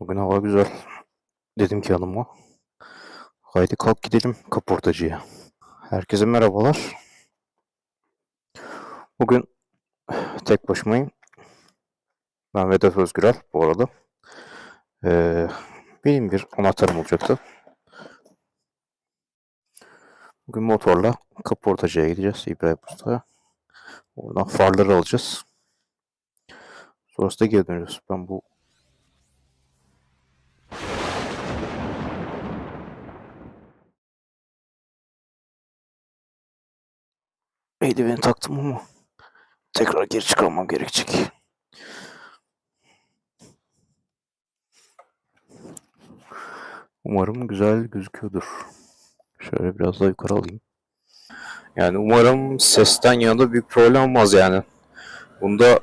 Bugün hava güzel. Dedim ki hanıma. Haydi kalk gidelim kaportacıya. Herkese merhabalar. Bugün tek başımayım. Ben Vedat Özgürel bu arada. Ee, benim bir anahtarım olacaktı. Bugün motorla kaportacıya gideceğiz İbrahim Usta'ya. Oradan farları alacağız. Sonrasında geri döneceğiz. Ben bu eldiveni taktım ama tekrar geri çıkarmam gerekecek. Umarım güzel gözüküyordur. Şöyle biraz daha yukarı alayım. Yani umarım sesten yana büyük problem olmaz yani. Bunda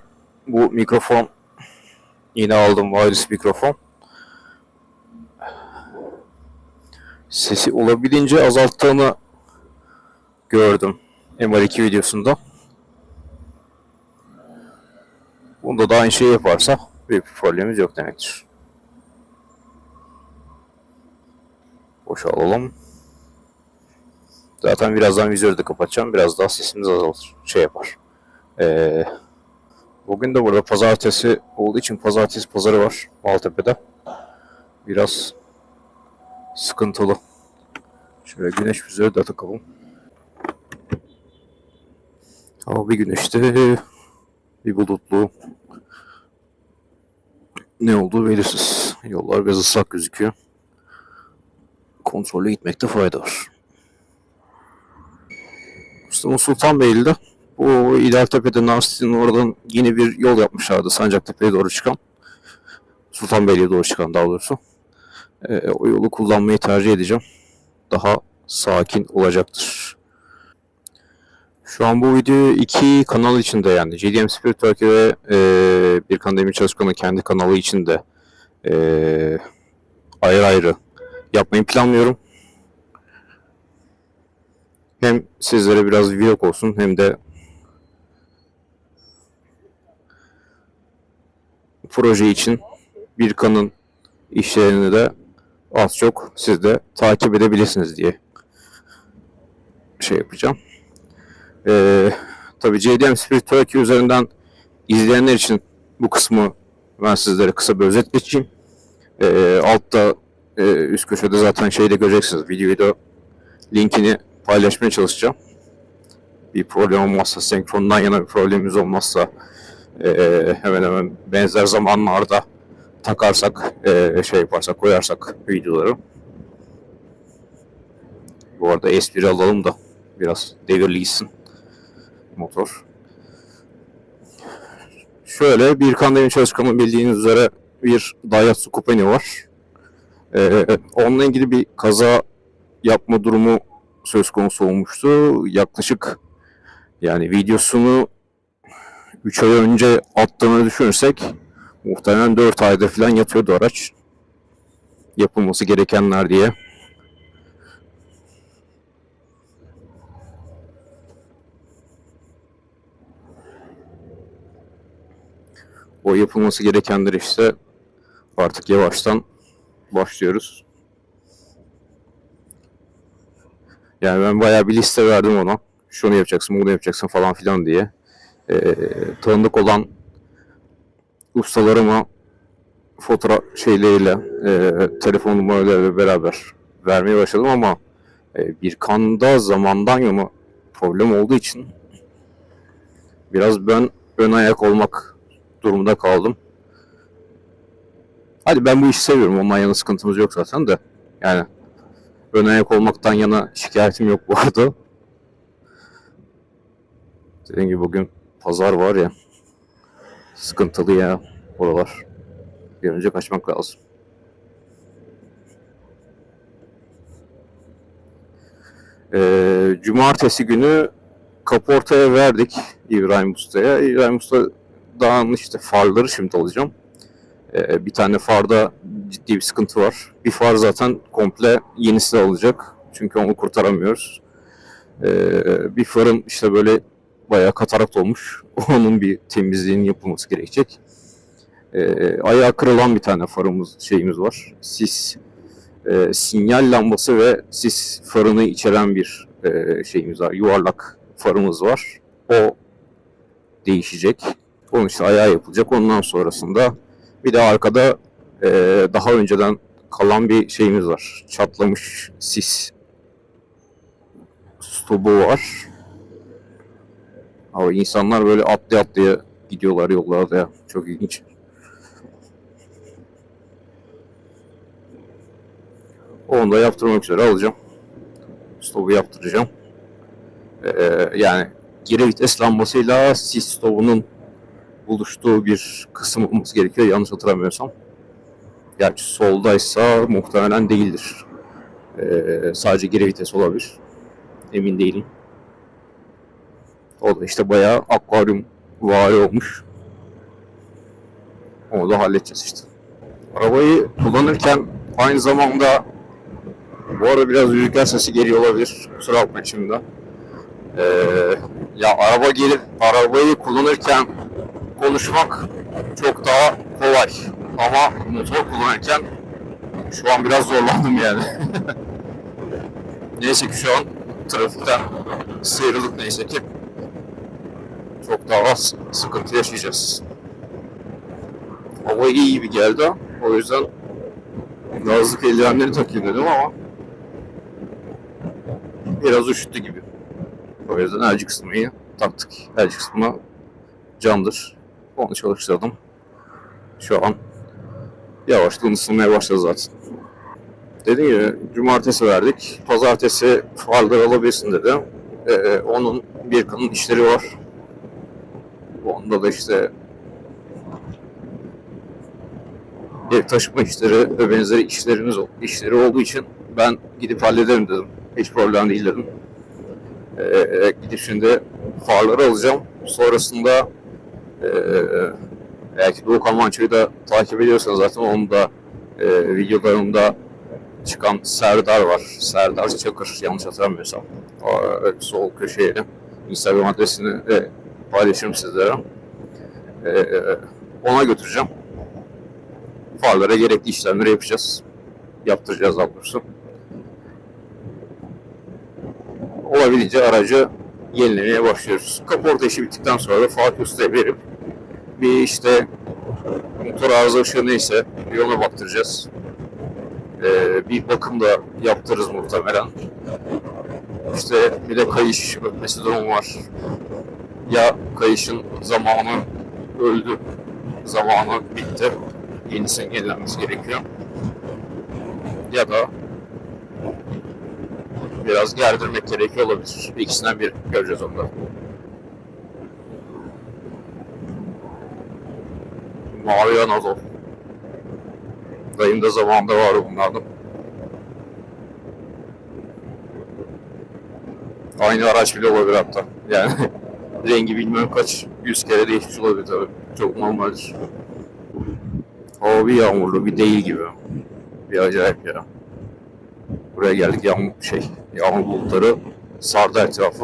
bu mikrofon yine aldım wireless mikrofon. Sesi olabildiğince azalttığını gördüm MR2 videosunda. Bunda da aynı şeyi yaparsa bir problemimiz yok demektir. Boşalalım. Zaten birazdan vizörü de kapatacağım. Biraz daha sesimiz azalır. Şey yapar. Ee, bugün de burada pazartesi olduğu için pazartesi pazarı var Maltepe'de. Biraz sıkıntılı. Şöyle güneş vizörü de takalım. Hava bir güneşli, bir bulutlu. Ne olduğu belirsiz. Yollar biraz ıslak gözüküyor. Kontrollü gitmekte fayda var. Mustafa Sultanbeyli'de bu İlertepe'de Narcis'in oradan yeni bir yol yapmışlardı Sancaktepe'ye doğru çıkan. Sultanbeyli'ye doğru çıkan daha doğrusu. Ee, o yolu kullanmayı tercih edeceğim. Daha sakin olacaktır. Şu an bu video iki kanal içinde yani JDM Spirit Turkey ve e, bir Demir Çalışkan'ın kendi kanalı içinde e, ayrı ayrı yapmayı planlıyorum. Hem sizlere biraz vlog olsun hem de proje için bir kanın işlerini de az çok siz de takip edebilirsiniz diye şey yapacağım. Ee, tabii JDM Spirit Turkey üzerinden izleyenler için bu kısmı ben sizlere kısa bir özet geçeyim. Ee, altta e, üst köşede zaten şeyde göreceksiniz. Videoyu da linkini paylaşmaya çalışacağım. Bir problem olmazsa, senkrondan yana bir problemimiz olmazsa e, hemen hemen benzer zamanlarda takarsak, e, şey yaparsak, koyarsak videoları. Bu arada S1 alalım da biraz devirli gitsin motor. Şöyle bir Kandemir Çalışkan'ın bildiğiniz üzere bir Daihatsu Coupé var. Ee, onunla ilgili bir kaza yapma durumu söz konusu olmuştu. Yaklaşık yani videosunu 3 ay önce attığını düşünürsek muhtemelen 4 ayda falan yatıyordu araç. Yapılması gerekenler diye. O yapılması gerekenler işte artık yavaştan başlıyoruz. Yani ben bayağı bir liste verdim ona. Şunu yapacaksın, bunu yapacaksın falan filan diye. Ee, tanıdık olan ustalarıma fotoğraf şeyleriyle, e, telefon numaralarıyla beraber vermeye başladım ama e, bir kanda zamandan yana problem olduğu için biraz ben ön ayak olmak durumunda kaldım. Hadi ben bu işi seviyorum. Ondan yana sıkıntımız yok zaten de. Yani ön ayak olmaktan yana şikayetim yok bu arada. Dediğim gibi bugün pazar var ya. Sıkıntılı ya oralar. Bir önce kaçmak lazım. Ee, cumartesi günü kaportaya verdik İbrahim Usta'ya. İbrahim Usta daha işte farları şimdi alacağım. Ee, bir tane farda ciddi bir sıkıntı var. Bir far zaten komple yenisi alacak. Çünkü onu kurtaramıyoruz. Ee, bir farın işte böyle bayağı katarakt olmuş. Onun bir temizliğinin yapılması gerekecek. e, ayağı kırılan bir tane farımız şeyimiz var. Sis e, sinyal lambası ve sis farını içeren bir e, şeyimiz var. Yuvarlak farımız var. O değişecek. Onun işte ayağı yapılacak. Ondan sonrasında bir de arkada e, daha önceden kalan bir şeyimiz var. Çatlamış sis stobu var. Ama insanlar böyle atlaya atlaya gidiyorlar yollarda ya. Çok ilginç. Onu da yaptırmak üzere alacağım. Stopu yaptıracağım. Ee, yani geri vites lambasıyla sis stopunun buluştuğu bir kısım olması gerekiyor yanlış hatırlamıyorsam. Gerçi soldaysa muhtemelen değildir. Ee, sadece geri vites olabilir. Emin değilim. O da işte bayağı akvaryum vari olmuş. Onu da halledeceğiz işte. Arabayı kullanırken aynı zamanda bu arada biraz rüzgar sesi geliyor olabilir. Kusura bakmayın şimdi. Ee, ya araba gelip arabayı kullanırken konuşmak çok daha kolay. Ama motor kullanırken şu an biraz zorlandım yani. neyse ki şu an trafikten sıyrıldık neyse ki. Çok daha az sıkıntı yaşayacağız. Hava iyi gibi geldi. O yüzden yazlık eldivenleri takayım dedim ama biraz üşüttü gibi. O yüzden elci kısmayı taktık. Elci kısmı camdır. Onu çalıştırdım. Şu an yavaştan ısınmaya başladı zaten. Dediğim gibi cumartesi verdik. Pazartesi farları alabilirsin dedi. Ee, onun bir kanın işleri var. Onda da işte ev taşıma işleri ve benzeri işlerimiz işleri olduğu için ben gidip hallederim dedim. Hiç problem değil dedim. Ee, gidip şimdi farları alacağım. Sonrasında e, belki Doğukan Manço'yu da takip ediyorsanız zaten onun da e, videolarımda çıkan Serdar var. Serdar Çakır yanlış hatırlamıyorsam. O, e, sol köşeye Instagram adresini de paylaşırım sizlere. E, ona götüreceğim. Farlara gerekli işlemleri yapacağız. Yaptıracağız daha doğrusu. olabildiğince aracı yenilemeye başlıyoruz. Kaporta işi bittikten sonra da Fatih Usta'ya verip bir işte motor arıza ışığı neyse ona baktıracağız. Ee, bir bakım da yaptırırız muhtemelen. İşte bir de kayış ötmesi durumu var. Ya kayışın zamanı öldü, zamanı bitti, yenisinin yenilenmesi gerekiyor. Ya da biraz gerdirmek gerekiyor olabilir. İkisinden bir göreceğiz onda. Mavi Anadolu. Dayım da zamanında var bunlardan. Aynı araç bile olabilir hatta. Yani rengi bilmem kaç yüz kere değişmiş olabilir tabii. Çok normaldir. Hava bir yağmurlu bir değil gibi. Bir acayip ya. Buraya geldik yağmur şey yağmur bulutları sardı etrafı.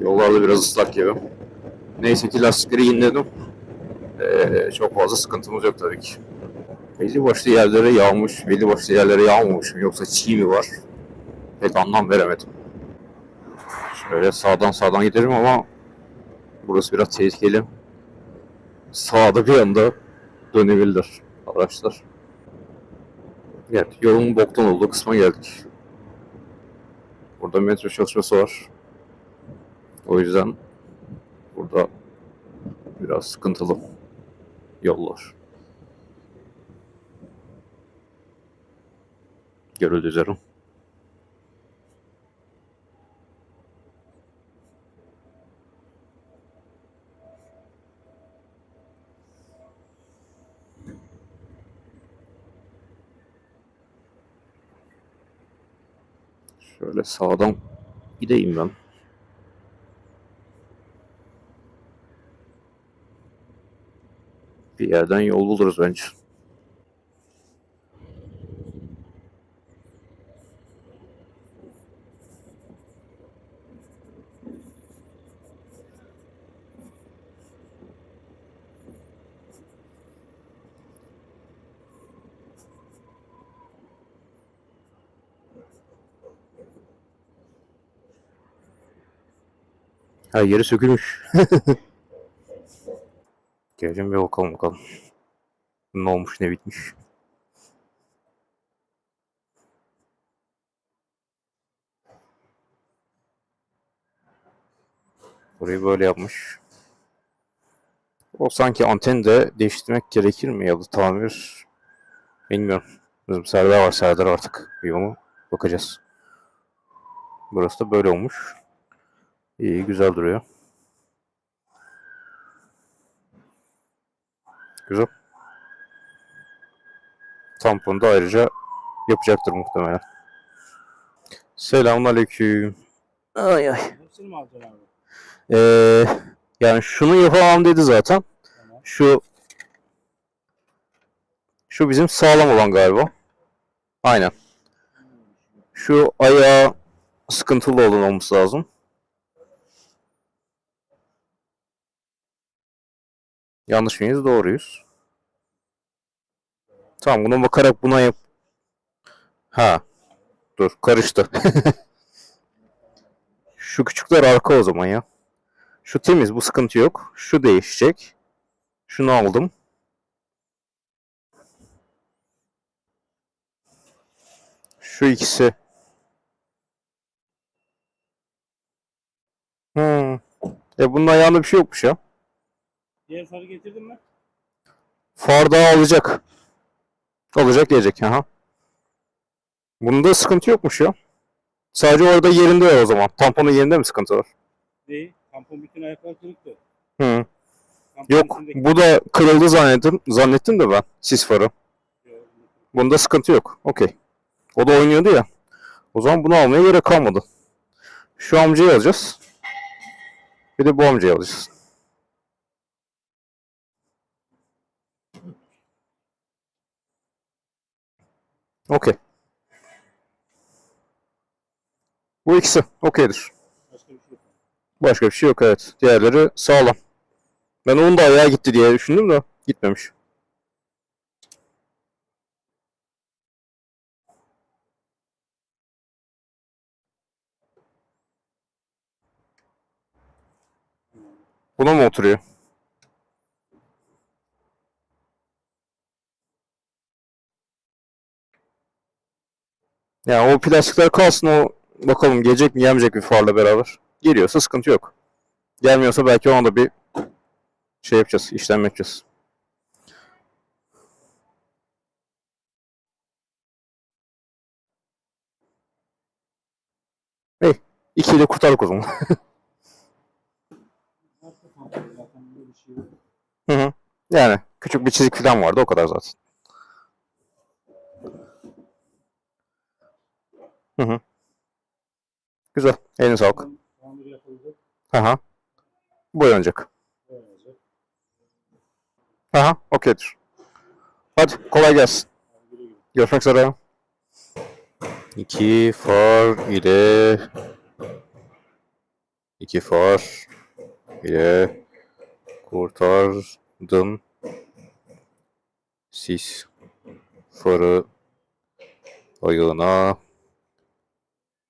Yollarda biraz ıslak gibi. Neyse ki lastikleri yeniledim. Ee, çok fazla sıkıntımız yok tabii ki. Belli başlı yerlere yağmış, belli başlı yerlere yağmamış mı yoksa çiğ mi var? Pek anlam veremedim. Şöyle sağdan sağdan giderim ama burası biraz tehlikeli. Sağda bir anda dönebilirler araçlar. Evet, yolun boktan olduğu kısma geldik. Burada metro çalışması var. O yüzden burada biraz sıkıntılı yollar. Görüldüğü üzere. Şöyle sağdan gideyim ben. Bir yerden yol buluruz bence. Her yeri sökülmüş. Geleceğim bir bakalım bakalım. Ne olmuş ne bitmiş. Burayı böyle yapmış. O sanki anteni de değiştirmek gerekir mi ya da tamir bilmiyorum. Bizim Serdar var Serdar artık bir onu bakacağız. Burası da böyle olmuş. İyi güzel duruyor. Güzel. Tamponu da ayrıca yapacaktır muhtemelen. Selamünaleyküm. Ay ay. Hepsini mi alacaksın abi? Ee, yani şunu yapamam dedi zaten. Tamam. Şu şu bizim sağlam olan galiba. Aynen. Şu ayağı sıkıntılı olan olması lazım. Yanlış mıyız? Doğruyuz. Tamam buna bakarak buna yap. Ha. Dur karıştı. Şu küçükler arka o zaman ya. Şu temiz bu sıkıntı yok. Şu değişecek. Şunu aldım. Şu ikisi. Hmm. E bunun ayağında bir şey yokmuş ya. Diğer sarı getirdin mi? Far daha alacak. Alacak gelecek. Aha. Bunda sıkıntı yokmuş ya. Sadece orada yerinde ya o zaman. Tamponun yerinde mi sıkıntı var? Değil. Tampon bütün ayaklar kırıktı. Hı. Tamponun Yok. içindeki- Bu da kırıldı zannettim. Zannettim de ben. Sis farı. Bunda sıkıntı yok. Okey. O da oynuyordu ya. O zaman bunu almaya gerek kalmadı. Şu amcayı alacağız. Bir de bu amcayı alacağız. Okey. Bu ikisi okeydir. Başka bir şey yok. Başka bir şey yok evet. Diğerleri sağlam. Ben onun da ayağa gitti diye düşündüm de gitmemiş. Buna mı oturuyor? Yani o plastikler kalsın o bakalım gelecek mi gelmeyecek mi farla beraber. Geliyorsa sıkıntı yok. Gelmiyorsa belki ona da bir şey yapacağız, işlem yapacağız. Hey, ikiyle kurtardık o zaman. Hı hı. Yani küçük bir çizik falan vardı o kadar zaten. Hı hı. Güzel. Eline sağlık. Tamir yapıldı. Aha. Boyanacak. Boyanacak. Aha. Okeydir. Hadi kolay gelsin. Görüşmek üzere. İki far ile iki far ile kurtardım. Sis farı ayağına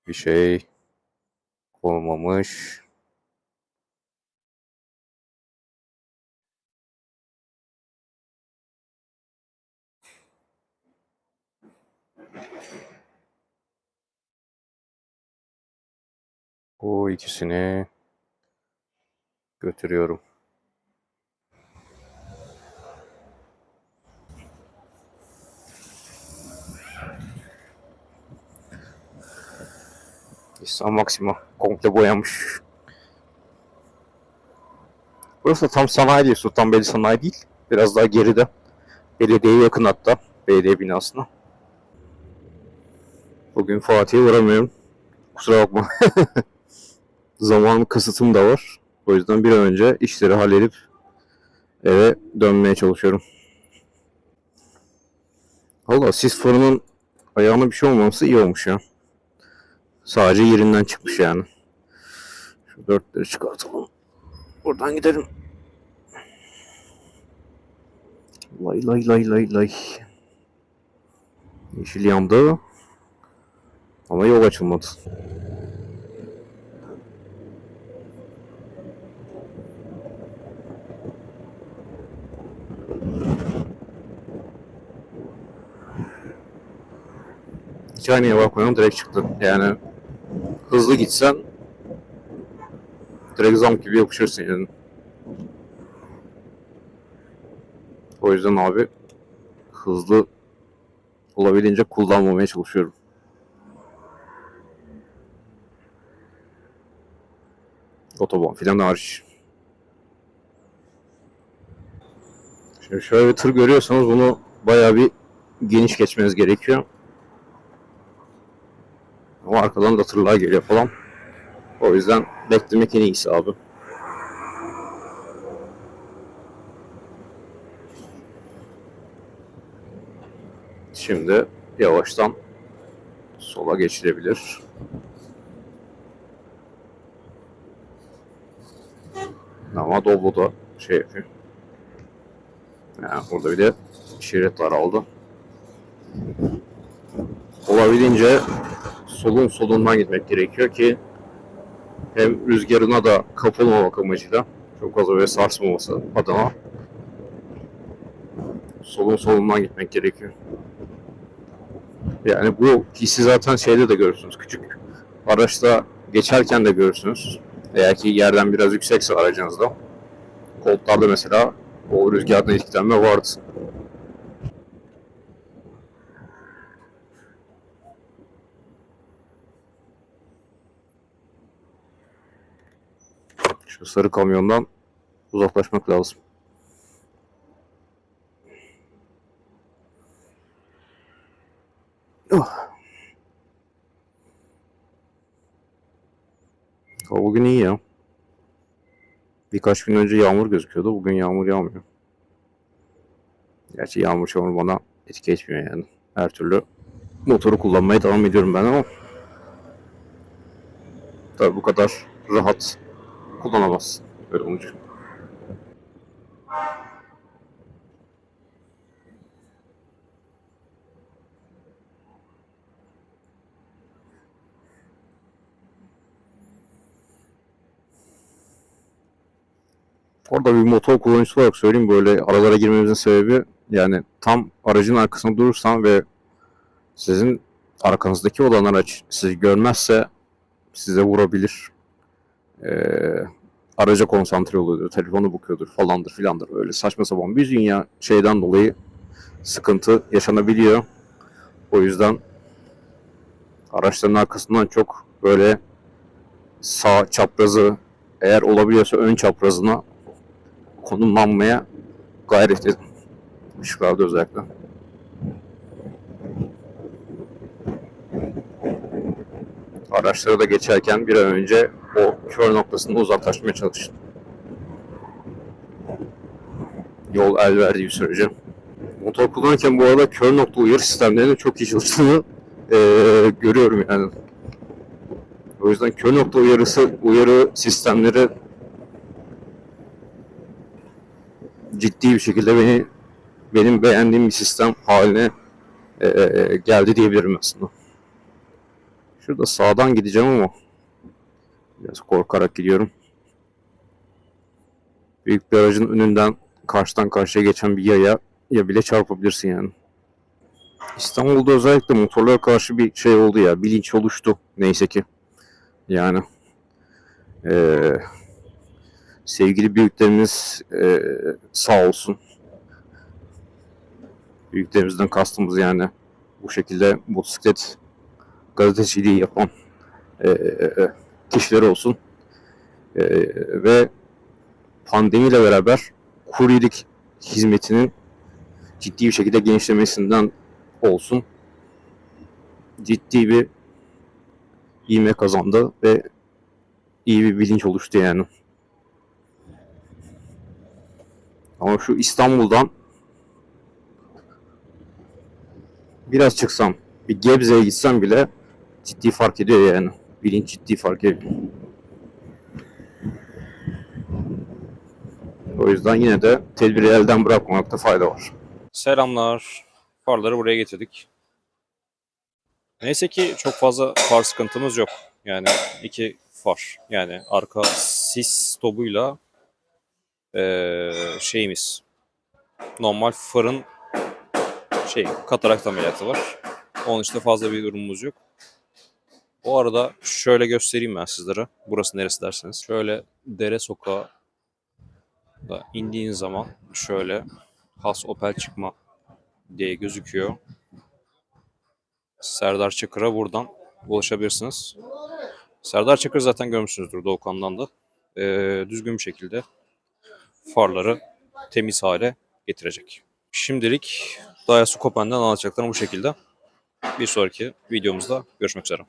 bir şey olmamış. Bu ikisini götürüyorum. Nissan Maxima komple boyanmış. Burası da tam sanayi değil, Sultanbeyli sanayi değil. Biraz daha geride. Belediyeye yakın hatta. Belediye binasına. Bugün Fatih'e uğramıyorum. Kusura bakma. Zaman kısıtım da var. O yüzden bir an önce işleri halledip eve dönmeye çalışıyorum. Valla sis fırının ayağına bir şey olmaması iyi olmuş ya. Sadece yerinden çıkmış yani. Şu dörtleri çıkartalım. Buradan gidelim. Lay lay lay lay lay. Yeşil yandı. Ama yol açılmadı. Hiç aynaya bakmıyorum direkt çıktı. Yani hızlı gitsen direkt zam gibi yapışırsın yani. O yüzden abi hızlı olabildiğince kullanmamaya çalışıyorum. Otoban filan hariç. Şimdi şöyle bir tır görüyorsanız bunu bayağı bir geniş geçmeniz gerekiyor. Ama arkadan da tırlar geliyor falan. O yüzden beklemek en iyisi abi. Şimdi yavaştan sola geçilebilir. Ama Doblo da şey yapıyor. Yani burada bir de şerit daraldı. Olabildiğince solun solundan gitmek gerekiyor ki hem rüzgarına da kapılmamak amacıyla çok fazla böyle sarsmaması adına solun solundan gitmek gerekiyor. Yani bu hissi zaten şeyde de görürsünüz. Küçük araçta geçerken de görürsünüz. Eğer ki yerden biraz yüksekse aracınızda. Koltuklarda mesela o rüzgardan etkilenme vardı. Şu sarı kamyondan uzaklaşmak lazım. Oh. Hava bugün iyi ya. Birkaç gün önce yağmur gözüküyordu. Bugün yağmur yağmıyor. Gerçi yağmur çamur bana etki etmiyor yani. Her türlü motoru kullanmaya devam ediyorum ben ama tabii bu kadar rahat kullanamazsın. Öyle olunca. Orada bir motor kullanıcısı olarak söyleyeyim böyle aralara girmemizin sebebi yani tam aracın arkasında durursan ve sizin arkanızdaki olan araç sizi görmezse size vurabilir. Ee, araca konsantre oluyordur, telefonu bakıyordur falandır filandır. Öyle saçma sapan bir dünya şeyden dolayı sıkıntı yaşanabiliyor. O yüzden araçların arkasından çok böyle sağ çaprazı eğer olabiliyorsa ön çaprazına konumlanmaya gayret edin. Işıklarda özellikle. Araçlara da geçerken bir an önce o kör noktasına uzaklaşmaya çalışın. Yol el verdiği sürece. Motor kullanırken bu arada kör nokta uyarı sistemlerinin çok iyi çalıştığını eee, görüyorum yani. O yüzden kör nokta uyarısı uyarı sistemleri ciddi bir şekilde beni benim beğendiğim bir sistem haline eee, geldi diyebilirim aslında. Şurada sağdan gideceğim ama biraz korkarak gidiyorum. Büyük bir aracın önünden karşıdan karşıya geçen bir yaya ya bile çarpabilirsin yani. İstanbul'da özellikle motorlara karşı bir şey oldu ya, bilinç oluştu neyse ki. Yani eee, sevgili büyüklerimiz eee, sağ olsun. Büyüklerimizden kastımız yani bu şekilde motosiklet gazeteciliği yapan eee kişiler olsun. Eee, ve pandemiyle beraber kuryelik hizmetinin ciddi bir şekilde genişlemesinden olsun. Ciddi bir ivme kazandı ve iyi bir bilinç oluştu yani. Ama şu İstanbul'dan biraz çıksam, bir Gebze'ye gitsem bile ciddi fark ediyor yani. Bilinç ciddi fark ediyor. O yüzden yine de tedbiri elden bırakmamakta fayda var. Selamlar. Farları buraya getirdik. Neyse ki çok fazla far sıkıntımız yok. Yani iki far. Yani arka sis stopuyla eee, şeyimiz. Normal farın şey katarakt ameliyatı var. Onun işte fazla bir durumumuz yok. O arada şöyle göstereyim ben sizlere. Burası neresi derseniz. Şöyle dere sokağı da indiğiniz zaman şöyle has Opel çıkma diye gözüküyor. Serdar Çakır'a buradan ulaşabilirsiniz. Serdar Çakır zaten görmüşsünüzdür Doğukan'dan da. Ee, düzgün bir şekilde farları temiz hale getirecek. Şimdilik Daihatsu Copen'den anlatacaklarım bu şekilde. Bir sonraki videomuzda görüşmek üzere.